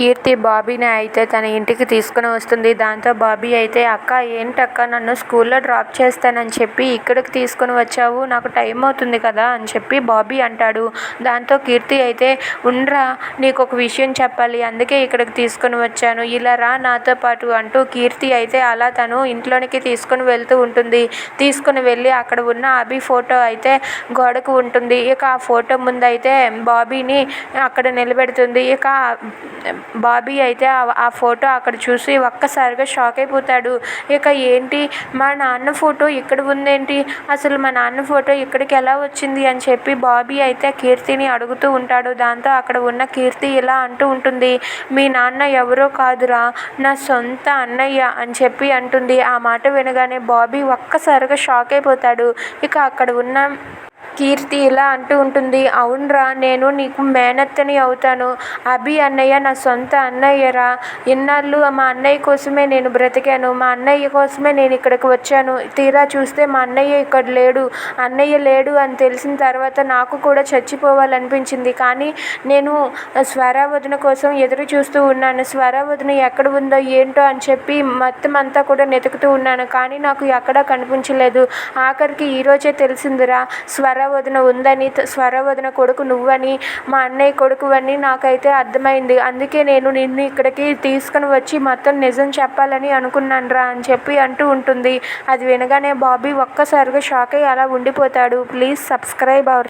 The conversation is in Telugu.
కీర్తి బాబీని అయితే తన ఇంటికి తీసుకుని వస్తుంది. దాంతో బాబీ అయితే అక్క ఏంటక్క నన్ను స్కూల్లో డ్రాప్ చేస్తానని చెప్పి ఇక్కడికి తీసుకుని వచ్చావు? నాకు టైం అవుతుంది కదా అని చెప్పి బాబీ అంటాడు. దాంతో కీర్తి అయితే ఉండ్రా నీకు ఒక విషయం చెప్పాలి. అందుకే ఇక్కడికి తీసుకుని వచ్చాను. ఇలా రా నాతో పాటు అంటూ కీర్తి అయితే అలా తను ఇంట్లోనికి తీసుకుని వెళ్తూ ఉంటుంది. తీసుకుని వెళ్ళి అక్కడ ఉన్న అభి ఫోటో అయితే గోడకు ఉంటుంది. ఇక ఆ ఫోటో ముందు అయితే బాబీని అక్కడ నిలబెడుతుంది. ఇక బాబీ అయితే ఆ ఫోటో అక్కడ చూసి ఒక్కసారిగా షాక్ అయిపోతాడు. ఇక ఏంటి? మా నాన్న ఫోటో ఇక్కడ ఉందేంటి? అసలు మా నాన్న ఫోటో ఇక్కడికి ఎలా వచ్చింది అని చెప్పి బాబీ అయితే కీర్తిని అడుగుతూ ఉంటాడు. దాంతో అక్కడ ఉన్న కీర్తి ఇలా అంటూ ఉంటుంది. మీ నాన్న ఎవరో కాదురా నా సొంత అన్నయ్య అని చెప్పి అంటుంది. ఆ మాట వినగానే బాబీ ఒక్కసారిగా షాక్ అయిపోతాడు. ఇక అక్కడ ఉన్న కీర్తి ఇలా అంటూ ఉంటుంది. అవునరా నేను నీకు మేనత్తని అవుతాను. అభి అన్నయ్య నా సొంత అన్నయ్యరా. ఇన్నాళ్ళు మా అన్నయ్య కోసమే నేను బ్రతికాను. మా అన్నయ్య కోసమే నేను ఇక్కడికి వచ్చాను. తీరా చూస్తే మా అన్నయ్య ఇక్కడ లేడు. అన్నయ్య లేడు అని తెలిసిన తర్వాత నాకు కూడా చచ్చిపోవాలనిపించింది. కానీ నేను స్వర వదిన కోసం ఎదురు చూస్తూ ఉన్నాను. స్వరావధన ఎక్కడ ఉందో ఏంటో అని చెప్పి మొత్తం అంతా కూడా వెతుకుతూ ఉన్నాను. కానీ నాకు ఎక్కడా కనిపించలేదు. ఆఖరికి ఈరోజే తెలిసిందిరా. స్వర స్వరవదన ఉందని స్వరవదన కొడుకు నువ్వని మా అన్నయ్య కొడుకు అని నాకైతే అర్థమైంది. అందుకే నేను నిన్ను ఇక్కడికి తీసుకుని వచ్చి మొత్తం నిజం చెప్పాలని అనుకున్నానురా అని చెప్పి అంటూ ఉంటుంది. అది వినగానే బాబీ ఒక్కసారిగా షాక్ అయ్యి అలా ఉండిపోతాడు. Please subscribe our